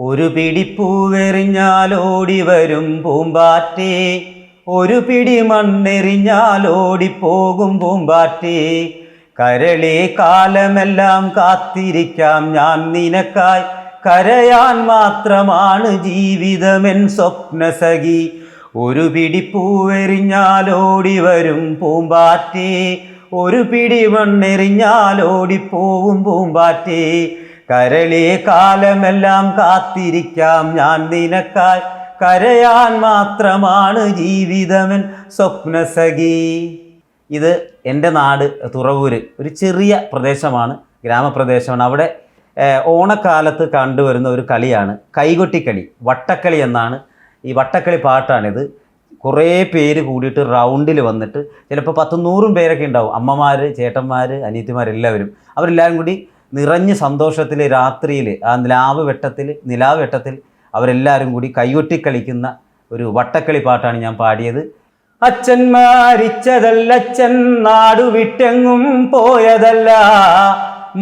ഒരു പിടി പൂവെറിഞ്ഞാൽ വരും പൂമ്പാറ്റേ. ഒരു പിടി മണ്ണെറിഞ്ഞാലോടിപ്പോകും പൂമ്പാറ്റേ. കരളി കാലമെല്ലാം കാത്തിരിക്കാം ഞാൻ നിനക്കായി. കരയാൻ മാത്രമാണ് ജീവിതമെൻ സ്വപ്നസഖി. ഒരു പിടി പൂവെറിഞ്ഞാൽ വരും പൂമ്പാറ്റേ. ഒരു പിടി മണ്ണെറിഞ്ഞാൽ ഓടിപ്പോവും പൂമ്പാറ്റേ. കരളെ കാലമെല്ലാം കാത്തിരിക്കാം ഞാൻ നിനക്കായി. കരയാൻ മാത്രമാണ് ജീവിതമെൻ സ്വപ്നസഖി. ഇത് എന്റെ നാട് തുറവൂര്. ഒരു ചെറിയ പ്രദേശമാണ് ഗ്രാമപ്രദേശമാണ്. അവിടെ ഓണക്കാലത്ത് കണ്ടുവരുന്ന ഒരു കളിയാണ് കൈകൊട്ടിക്കളി വട്ടക്കളി എന്നാണ് ഈ വട്ടക്കളി പാട്ടാണിത്. കുറേ പേര് കൂടിയിട്ട് റൗണ്ടിൽ വന്നിട്ട് ചിലപ്പോൾ പത്ത് നൂറും പേരൊക്കെ ഉണ്ടാവും. അമ്മമാർ ചേട്ടന്മാർ അനിയത്തിമാരെല്ലാവരും അവരെല്ലാവരും കൂടി നിറഞ്ഞ സന്തോഷത്തിൽ രാത്രിയിൽ ആ നിലാവ് വെട്ടത്തിൽ നിലാവ് വെട്ടത്തിൽ അവരെല്ലാവരും കൂടി കൈകൊട്ടി കളിക്കുന്ന ഒരു വട്ടക്കളി പാട്ടാണ് ഞാൻ പാടിയത്. അച്ഛൻ മാരിച്ചതല്ലച്ഛൻ അച്ഛൻ നാടു വിട്ടെങ്ങും പോയതല്ല.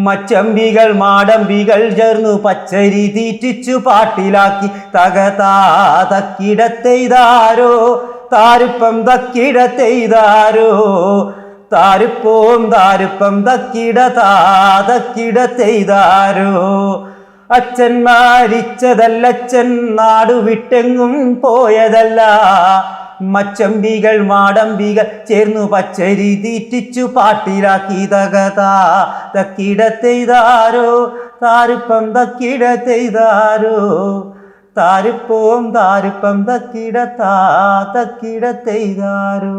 മച്ചമ്പികൾ മാടമ്പികൾ ചേർന്നു പച്ചരി തീറ്റിച്ചു പാട്ടിലാക്കി തകതാ തക്കിടത്തെയ്താരോ താരിപ്പം തക്കിടത്തെയ്താരോ. താരുപ്പോം താരിപ്പം തക്കിട താതക്കിട ചെയ്താരോ അച്ഛൻ മരിച്ചതല്ല അച്ഛൻ നാടു വിട്ടെങ്ങും പോയതല്ല. മച്ചമ്പികൾ മാടമ്പികൾ ചേർന്നു പച്ചരി തീറ്റിച്ചു പാട്ടിലാക്കി തകതാ. ചെയ്താരോ താരിപ്പോം താരിപ്പം തക്കിട താ തക്കിടത്താ തക്കിടത്തെയ്താരോ